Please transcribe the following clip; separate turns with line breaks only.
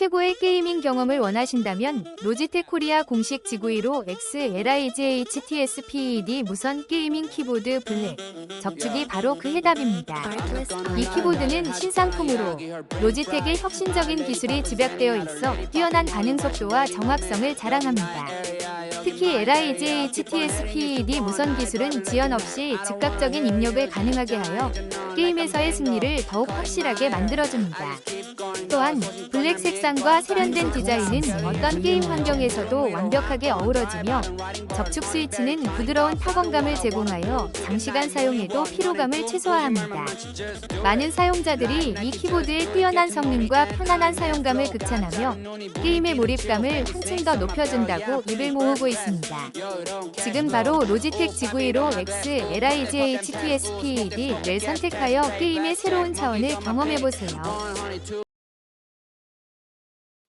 최고의 게이밍 경험을 원하신다면 로지텍 코리아 공식 지구이로 XLIGHTSPED 무선 게이밍 키보드 블랙 접촉이 바로 그 해답입니다. 이 키보드는 신상품으로 로지텍의 혁신적인 기술이 집약되어 있어 뛰어난 반응 속도와 정확성을 자랑합니다. 특히 LIGHTSPED 무선 기술은 지연 없이 즉각적인 입력을 가능하게 하여 게임에서의 승리를 더욱 확실하게 만들어줍니다. 또한 블랙 색상과 세련된 디자인은 어떤 게임 환경에서도 완벽하게 어우러지며 접촉 스위치는 부드러운 타건감을 제공하여 장시간 사용해도 피로감을 최소화합니다. 많은 사용자들이 이 키보드의 뛰어난 성능과 편안한 사용감을 극찬하며 게임의 몰입감을 한층 더 높여준다고 입을 모으고 있습니다. 지금 바로 로지텍 지구1호 X LIGHTSPED를 선택하여 게임의 새로운 차원을 경험해보세요.